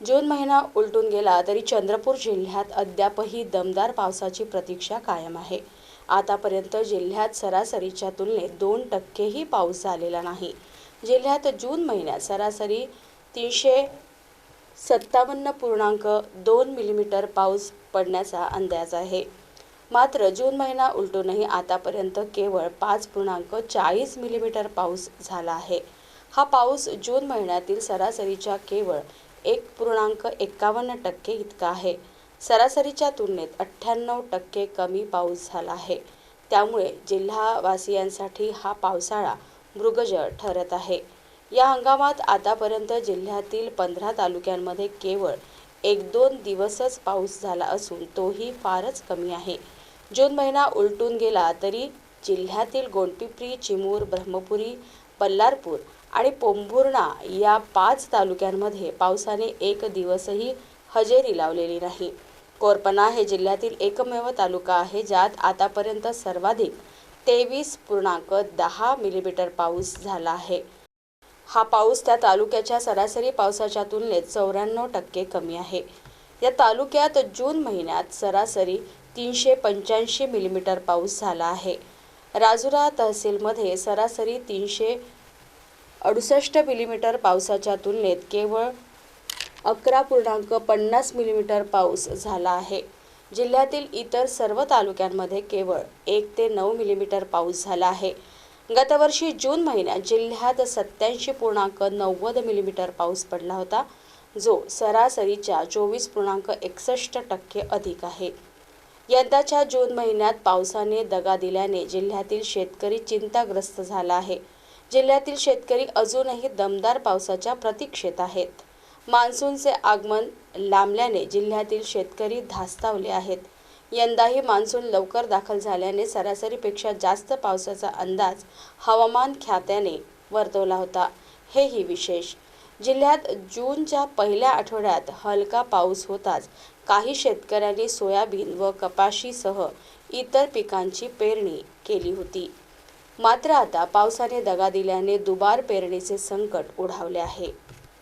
जून महिना उलटून गेला तरी चंद्रपूर जिल्ह्यात अद्यापही दमदार पावसाची प्रतीक्षा कायम आहे. आतापर्यंत जिल्ह्यात सरासरीच्या तुलनेत दोन टक्केही पाऊस झालेला नाही. जिल्ह्यात जून महिन्यात सरासरी तीनशे सत्तावन्न पूर्णांक दोन मिलीमीटर पाऊस पडण्याचा अंदाज आहे. मात्र जून महिना उलटूनही आतापर्यंत केवळ पाच पूर्णांक चाळीस मिलीमीटर पाऊस झाला आहे. हा पाऊस जून महिन्यातील सरासरीच्या केवळ एक पूर्णांक एकावन्न टक्के इतका आहे. सरासरीच्या तुलनेत अठ्ठ्याण्णव टक्के कमी पाऊस झाला आहे. त्यामुळे जिल्हावासियांसाठी हा पावसाळा मृगजळ ठरत आहे. या हंगामात आतापर्यंत जिल्ह्यातील पंधरा तालुक्यांमध्ये केवळ एक दोन दिवसच पाऊस झाला असून तोही फारच कमी आहे. जून महिना उलटून गेला तरी जिल्ह्यातील गोंडपिपरी चिमूर ब्रह्मपुरी बल्लारपूर आणि पोंभुर्णा या पाच तालुक्यांमध्ये पावसाने एक दिवसही हजेरी लावलेली नाही. कोरपना हे जिल्ह्यातील एकमेव तालुका आहे ज्यात आतापर्यंत सर्वाधिक तेवीस पूर्णांक दहा मिलीमीटर पाऊस झाला आहे. हा पाऊस त्या तालुक्याच्या सरासरी पावसाच्या तुलनेत चौऱ्याण्णव टक्के कमी आहे. या तालुक्यात जून महिन्यात सरासरी तीनशे पंच्याऐंशी मिलीमीटर पाऊस झाला आहे. राजुरा तहसीलमध्ये सरासरी तीनशे अडुसष्ट मिलीमीटर पावसाच्या तुलनेत केवळ अकरा पूर्णांक पन्नास मिलीमीटर पाऊस झाला आहे. जिल्ह्यातील इतर सर्व तालुक्यांमध्ये केवळ एक ते नऊ मिलीमीटर पाऊस झाला आहे. गतवर्षी जून महिन्यात जिल्ह्यात सत्याऐंशी पूर्णांक नव्वद मिलीमीटर पाऊस पडला होता जो सरासरीच्या चोवीस पूर्णांक एकसष्ट टक्के अधिक आहे. यंदाच्या जून महिन्यात पावसाने दगा दिल्याने जिल्ह्यातील शेतकरी चिंताग्रस्त झाला आहे. जिल्ह्यातील शेतकरी अजूनही दमदार पावसाच्या प्रतीक्षेत आहेत. मान्सूनचे आगमन लांबल्याने जिल्ह्यातील शेतकरी धास्तावले आहेत. यंदाही मान्सून लवकर दाखल झाल्याने सरासरीपेक्षा जास्त पावसाचा अंदाज हवामान खात्याने वर्तवला होता. हेही विशेष जिल्ह्यात जूनच्या पहिल्या आठवड्यात हलका पाऊस होताच काही शेतकऱ्यांनी सोयाबीन व कपाशीसह इतर पिकांची पेरणी केली होती. मात्र आता पावसाने दगा दिल्याने दुबार पेरणीचे संकट ओढावले आहे.